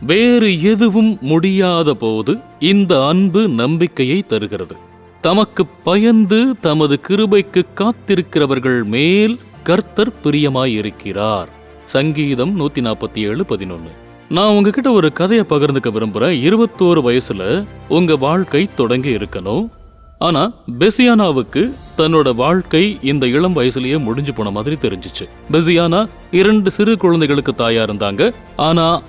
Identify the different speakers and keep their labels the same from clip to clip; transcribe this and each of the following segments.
Speaker 1: வேறு எதுவும் முடியாத போது இந்த அன்பு நம்பிக்கையை தருகிறது. தமக்கு பயந்து தமது கிருபைக்கு காத்திருக்கிறவர்கள் மேல் கர்த்தர் பிரியமாயிருக்கிறார். சங்கீதம் நூத்தி நாற்பத்தி ஏழு பதினொன்னு. நான் உங்ககிட்ட ஒரு கதையை பகிர்ந்துக்க விரும்புறேன். இருபத்தோரு வயசுல உங்க வாழ்க்கை தொடங்கி இருக்கணும் ஆனா பெசியானாவுக்கு தன்னோட வாழ்க்கை இந்த இளம் வயசுலயே முடிஞ்சு போன மாதிரி தெரிஞ்சுச்சு. பெசியானா இரண்டு சிறு குழந்தைகளுக்கு தாயா இருந்தாங்க. ஆனா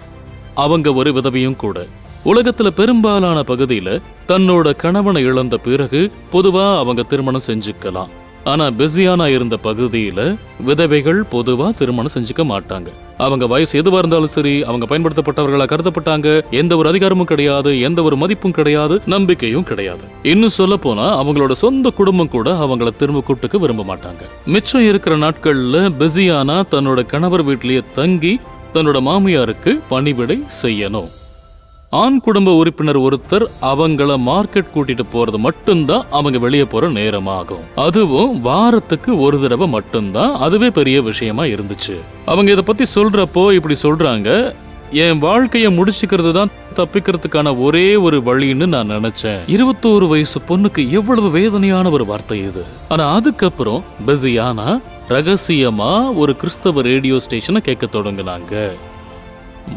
Speaker 1: அவங்க ஒரு விதவையும் கூட. உலகத்துல பெரும்பாலான பகுதியில தன்னோட கணவனை இழந்த பிறகு பொதுவா அவங்க திருமணம் செஞ்சுக்கலாம். ஆனா பிஸியானா இருந்த பகுதியில விதவைகள் பொதுவா திருமணம் செஞ்சுக்க மாட்டாங்க. அவங்க வயசு எதுவா இருந்தாலும் சரி அவங்க பயன்படுத்தப்பட்டவர்களா கருதப்பட்டாங்க எந்த ஒரு அதிகாரமும் கிடையாது எந்த ஒரு மதிப்பும் கிடையாது நம்பிக்கையும் கிடையாது. இன்னும் சொல்ல போனா அவங்களோட சொந்த குடும்பம் கூட அவங்கள திரும்ப கூட்டுக்கு விரும்ப மாட்டாங்க. மிச்சம் இருக்கிற நாட்கள்ல பிஸியானா தன்னோட கணவர் வீட்லயே தங்கி தன்னோட மாமியாருக்கு பணிவிடை செய்யணும். ஆண் குடும்ப உறுப்பினர் ஒருத்தர் அவங்கள மார்க்கெட் கூட்டிட்டு போறது மட்டும்தான் அவங்க வெளியே போற நேரமாகும். அதுவும் வாரத்துக்கு ஒரு தடவை மட்டும்தான். அதுவே பெரிய விஷயமா இருந்துச்சு. அவங்க இத பத்தி சொல்றப்போ இப்படி சொல்றாங்க என் வாழ்க்கையை முடிச்சுக்கிறது தான் தப்பிக்கிறதுக்கான ஒரே ஒரு வழின்னு நான் நினைச்சேன். இருபத்தோரு வயசு பொண்ணுக்கு எவ்வளவு வேதனையான ஒரு வார்த்தை இது. ஆனா அதுக்கப்புறம் பிஸியானா ரகசியமா ஒரு கிறிஸ்தவ ரேடியோ ஸ்டேஷனை கேட்க தொடங்கினாங்க.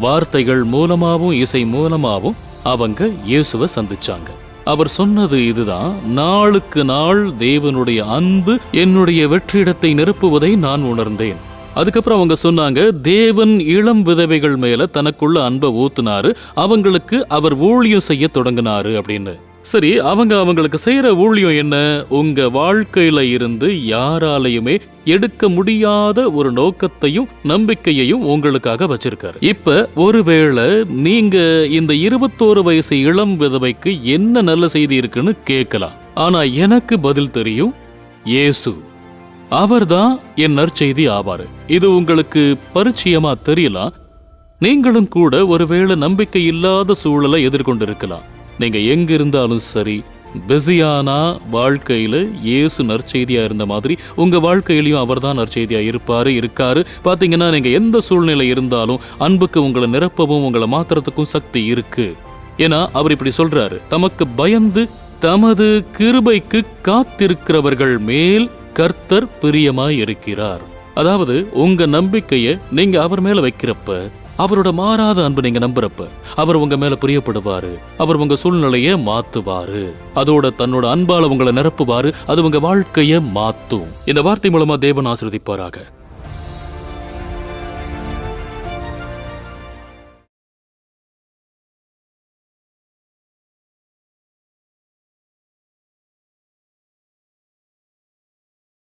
Speaker 1: வார்த்தைகள் மூலமாவும் இசை மூலமாவும் அவங்க இயேசுவை சந்திச்சாங்க. அவர் சொன்னது இதுதான் நாளுக்கு நாள் தேவனுடைய அன்பு என்னுடைய வெற்றிடத்தை நிரப்புவதை நான் உணர்ந்தேன். அதுக்கப்புறம் அவங்க சொன்னாங்க தேவன் இளம் விதவைகள் மேல தனக்குள்ள அன்பை ஊத்துனாரு அவங்களுக்கு அவர் ஊழியம் செய்ய தொடங்கினாரு அப்படின்னு. சரி அவங்க அவங்களுக்கு செய்யற ஊழியம் என்ன? உங்க வாழ்க்கையில இருந்து யாராலையுமே எடுக்க முடியாத ஒரு நோக்கத்தையும் நம்பிக்கையையும் உங்களுக்காக வச்சிருக்காரு. இப்ப ஒருவேளை நீங்க இந்த இருபத்தோரு வயசு இளம் விதவைக்கு என்ன நல்ல செய்தி இருக்குன்னு கேட்கலாம். ஆனா எனக்கு பதில் தெரியும் ஏசு அவர்தான் என் நற்செய்தி ஆவாரு. இது உங்களுக்கு பரிச்சயமா தெரியலாம் நீங்களும் கூட ஒருவேளை நம்பிக்கை இல்லாத சூழலை எதிர்கொண்டிருக்கலாம். நீங்க எங்க இருந்தாலும் சரி பிஸியானா வாழ்க்கையில இயேசு நற்செய்தியா இருந்த மாதிரி உங்க வாழ்க்கையிலயும் அவர்தான் நற்செய்தியா இருப்பாரு இருக்காரு. பாத்தீங்கன்னா நீங்க எந்த சூழ்நிலை இருந்தாலும் அன்புக்கு உங்களை நிரப்பவும் உங்களை மாத்துறதுக்கும் சக்தி இருக்கு. ஏன்னா அவர் இப்படி சொல்றாரு தமக்கு பயந்து தமது கிருபைக்கு காத்திருக்கிறவர்கள் மேல் கர்த்தர் பிரியமாய் இருக்கிறார் அதாவது உங்க நம்பிக்கையை நீங்க அவர் மேல வைக்கிறப்ப அவரோட மாறாத அன்பு நீங்க நம்புறப்ப அவர் உங்க மேல பிரியப்படுவாரு அவர் உங்க சூழ்நிலைய மாத்துவாரு. அதோட தன்னோட அன்பால உங்களை நிரப்புவாரு அது உங்க வாழ்க்கைய மாத்தும். இந்த வார்த்தை மூலமா தேவன் ஆசிர்வதிப்பாராக.